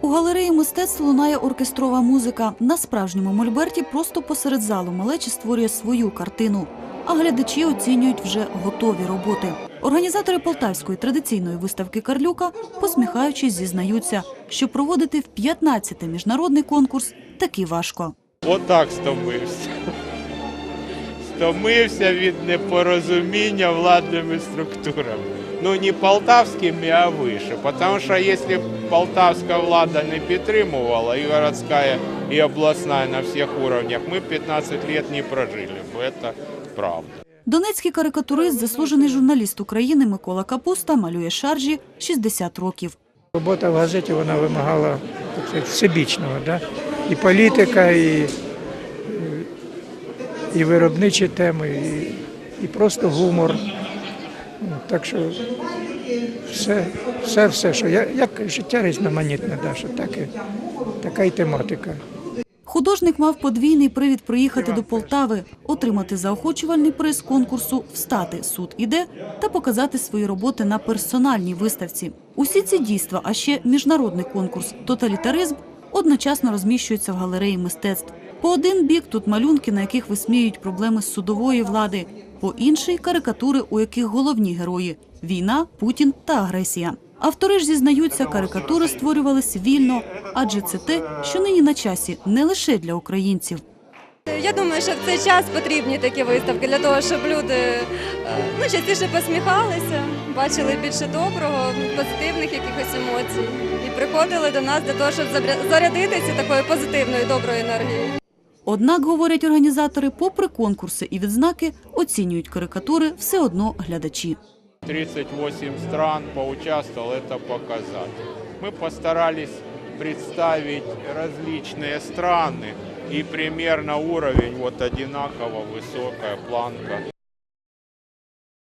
У галереї мистецтв лунає оркестрова музика. На справжньому мольберті просто посеред залу малечі створює свою картину. А глядачі оцінюють вже готові роботи. Організатори полтавської традиційної виставки Карлюка, посміхаючись, зізнаються, що проводити в 15-й міжнародний конкурс таки важко. Отак стомився. Стомився від непорозуміння владними структурами. Ну не полтавськими, а вище. Тому що якщо б полтавська влада не підтримувала, і городська, і обласна на всіх уровнях, ми б 15 років не прожили. Це правда. Донецький карикатурист, заслужений журналіст України Микола Капуста малює шаржі 60 років. Робота в газеті вона вимагала так сказати, всебічного. Да? І політика, і, і виробничі теми, і, і просто гумор. Так що все, все, все, що я, як життя різноманітне, да, що так і, така і тематика. Художник мав подвійний привід приїхати до Полтави, отримати заохочувальний приз конкурсу Встати суд іде та показати свої роботи на персональній виставці. Усі ці дійства, а ще міжнародний конкурс Тоталітаризм одночасно розміщуються в галереї мистецтв. По один бік тут малюнки, на яких висміюють проблеми судової влади, по інший карикатури, у яких головні герої війна, Путін та агресія. Автори ж зізнаються, карикатури створювались вільно, адже це те, що нині на часі не лише для українців. Я думаю, що в цей час потрібні такі виставки для того, щоб люди е, ну, частіше посміхалися, бачили більше доброго, позитивних якихось емоцій і приходили до нас для того, щоб зарядитися такою позитивною доброю енергією. Однак, говорять організатори, попри конкурси і відзнаки, оцінюють карикатури все одно глядачі. 38 стран поучаствовал, это показатель. Мы постарались представить различные страны и примерно уровень вот одинаково высокая планка